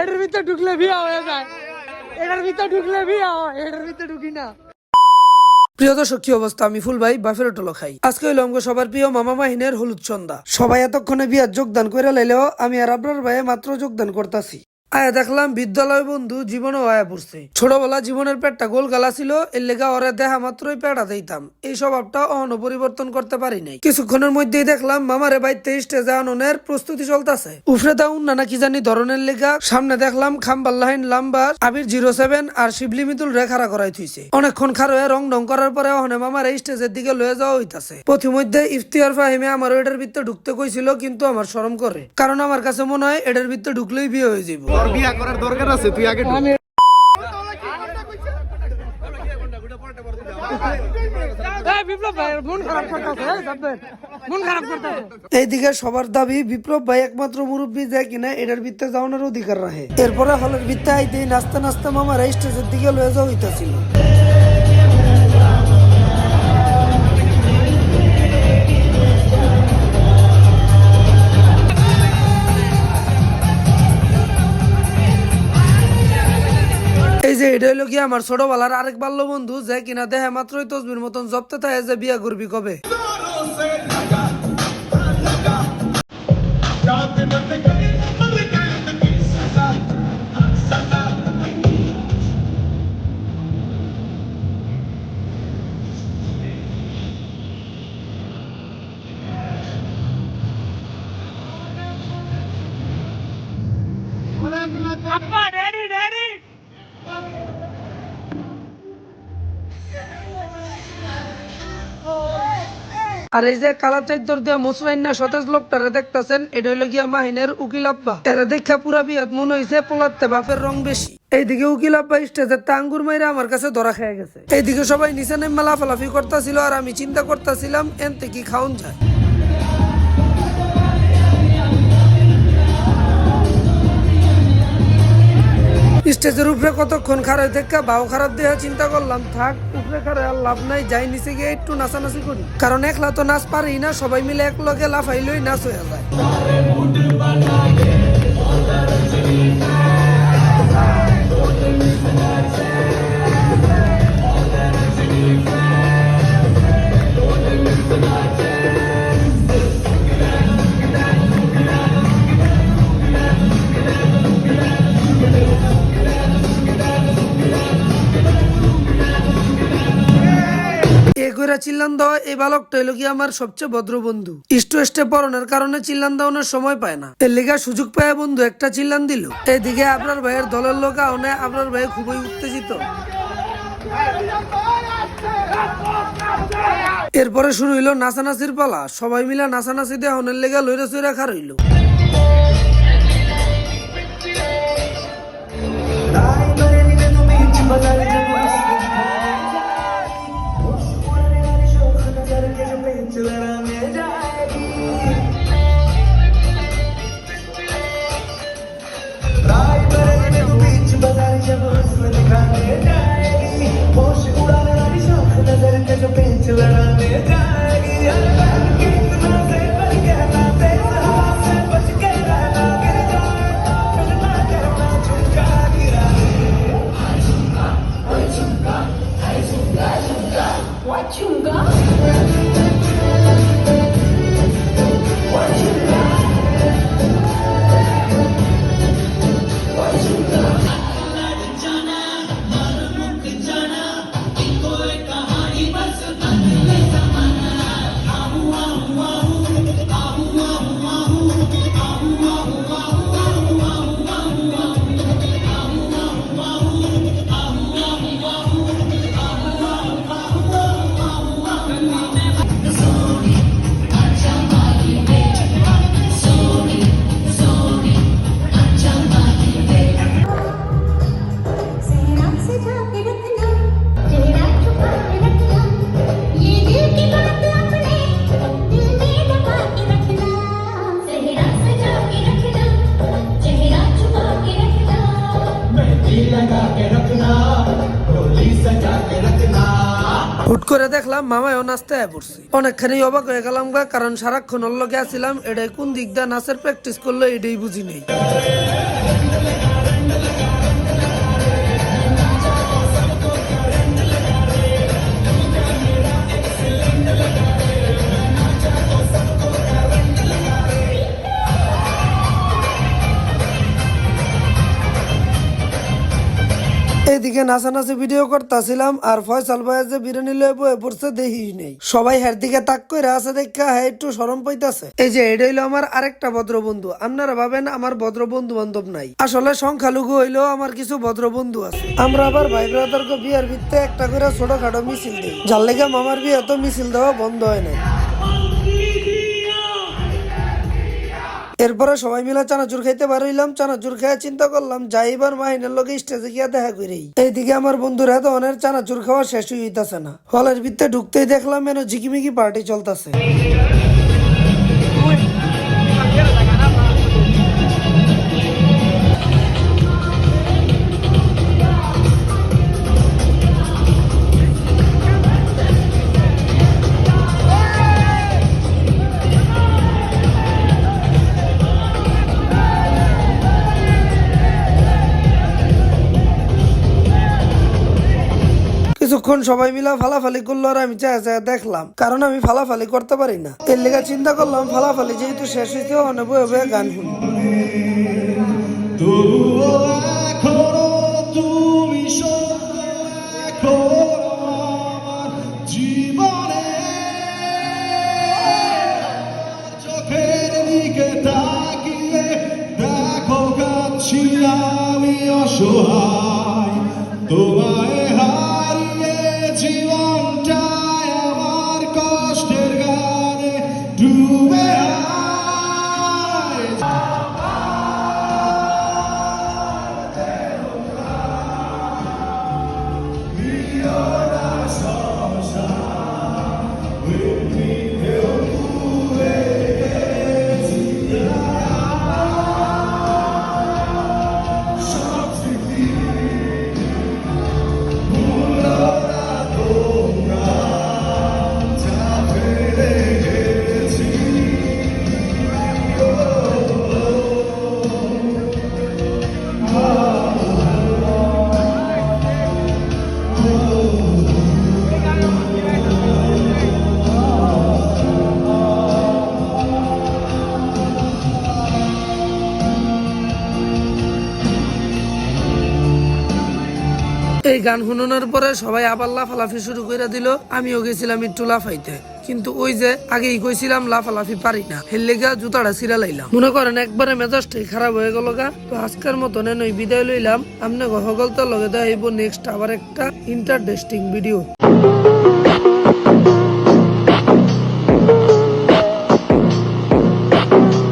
এটার ভিতরে ঢুকলে বিয়া হয়ে যায়। এটার ভিতরে ঢুকলে বিয়া হয়, এটার ভিতরে ঢুকি না। প্রিয় দর্শক, কি অবস্থা? আমি ফুল ভাই, বাফের টোলো খাই। আজকে হইল সবার প্রিয় মামা মাহিনের হলুদ সন্ধ্যা। সবাই এতক্ষণে বিয়ার যোগদান করে লাইলেও আমি আর আপনার ভাইয়ে মাত্র যোগদান করতাছি। আয়া দেখলাম বিদ্যালয় বন্ধু জীবনও আয়া পড়ছে। ছোটবেলা জীবনের পেটটা গোল গালা ছিল, এর লেগা ওরে দেখা মাত্রই পেটা দিতাম। এই স্বভাবটা অহনো পরিবর্তন করতে পারি নাই। কিছুক্ষণের মধ্যেই দেখলাম মামারে বাইতে স্টেজে আননের প্রস্তুতি চলতেছে। উফরে দাউন নানা কি জানি ধরনের লেগা, সামনে দেখলাম খাম্বাল্লাহিন লাম্বার, আবির জিরো সেভেন আর শিবলি মিতুল রে করাই থুইছে। অনেকক্ষণ খারো রং ঢং করার পরে অহনে মামার এই স্টেজের দিকে লয়ে যাওয়া হইতাছে। প্রতিমধ্যে ইফতিয়ার ফাহিমে আমার এটার ভিতরে ঢুকতে কইছিল, কিন্তু আমার শরম করে। কারণ আমার কাছে মনে হয় এটার ভিতরে ঢুকলেই বিয়ে হয়ে যাব তোর বিয়া করার দরকার আছে তুই আগে ঢুক। আমি এই বিপ্লব ভাই খারাপ করতেছে এই দেখবেন খারাপ করতেছে। এইদিকে সবার দাবি বিপ্লব ভাই একমাত্র মুরব্বী যায় কিনা এটার ভিত্তে যাওয়ানোর অধিকার রাখে। এরপরে হলের ভিত্তে আইতেই নাস্তা নাস্তা মামারা স্টেজের দিকে লয়ে যাওয়া হইতাছিল। এটা হলো কি আমার ছোটবেলার আরেক বাল্য বন্ধু যে কিনা দেহে মাত্রই তসবির মতন জপ্তে থাকে যে বিয়া করবি কবে? আর এই যে কালা চাইতর মুসলাইন না সতেজ লোকটারে দেখতেছেন, এটা হইল গিয়া মাহিনের উকিল আব্বা। এরা দেখা পুরা বিয়াত মনে হয়েছে পোলাতে বাপের রং বেশি। এইদিকে উকিল আব্বা স্টেজের টাঙ্গুর মাইরা আমার কাছে ধরা খেয়ে গেছে। এইদিকে সবাই নিচে নেমে লাফালাফি করতেছিল আর আমি চিন্তা করতেছিলাম, এনতে কি খাওন যায়? স্টেজের উপরে কতক্ষণ খারাপ থেকে বাউ খারাপ দেওয়া চিন্তা করলাম। থাক, উপরে খারাপ আর লাভ নাই, যাই নিচে গিয়ে একটু নাচানাচি করি। কারণ একলা তো নাচ পারি না, সবাই মিলে এক লগে লাফাইলই নাচ হয়ে যায়। কইরা চিল্লান দেওয়া এই বালকটা হইল কি আমার সবচেয়ে ভদ্র বন্ধু। ইষ্ট স্টে পরনের কারণে চিল্লান দেওয়ানোর সময় পায় না। এর লেগা সুযোগ পায় বন্ধু একটা চিল্লান দিল। এদিকে আপনার ভাইয়ের দলের লোক আনে আপনার ভাই খুবই উত্তেজিত। এরপরে শুরু হইল নাচানাচির পালা। সবাই মিলে নাচানাচি দিয়ে হনের লেগা লইরা চইরা খার হইল What, you got? মামায়ও নাচতে আয় পড়ছে। অনেকখানি অবাক হয়ে গেলাম গা, কারণ সারাক্ষণ লগে আছিলাম এটাই কোন দিক দিয়ে নাচের প্র্যাকটিস করল এটাই বুঝি নেই। নাচানাচি ভিডিও করতেছিলাম আর ফয়সাল ভাই যে বিরিয়ানি লয়ে বয়ে পড়ছে দেখি নেই। সবাই হের দিকে তাক করে আছে দেখা হ্যাঁ একটু সরম পাইতাছে। এই যে, এটা হইল আমার আরেকটা ভদ্র বন্ধু আপনারা ভাবেন আমার ভদ্র বন্ধু বান্ধব নাই। আসলে সংখ্যালঘু হইলেও আমার কিছু ভদ্র বন্ধু আছে। আমরা আবার ভাই ব্রাদারকে বিয়ার ভিত্তে একটা করে ছোটখাটো মিছিল দিই। যার লেগে মামার বিয়ে তো মিছিল দেওয়া বন্ধ হয় না এরপরে সবাই মিলে চানাচুর খাইতে বার হইলাম, চানাচুর খেয়ে চিন্তা করলাম যাইবার মাহিনের লোকে স্টেজে গিয়া দেখা করি এইদিকে আমার বন্ধুরা তো অনেক চানাচুর খাওয়া শেষ হইতেছে না। হলের ভিতরে ঢুকতেই দেখলাম এন ঝিকিমিকি পার্টি চলতেছে। কিছুক্ষণ সবাই মিলা ফালাফালি করল আর আমি চায় চায় দেখলাম, কারণ আমি ফালাফালি করতে পারি না। এর লেগে চিন্তা করলাম, ফালাফালি যেহেতু শেষ হইতে অনেক গান শুনি। এই গান শুনানোর পরে সবাই আবার লাফালাফি শুরু করে দিল, আমিও গেছিলাম একটু লাফাইতে। কিন্তু ওই যে আগেই কইছিলাম লাফালাফি পারি না হেললেগা জুতাটা ছিঁড়া লাইলাম। মনে করেন একবারে মেজাজটাই খারাপ হয়ে গেল গা। তো আজকের মতন ওই বিদায় লইলাম। আমনে সকল তো লগে দেখাইব নেক্সট আবার একটা ইন্টারেস্টিং ভিডিও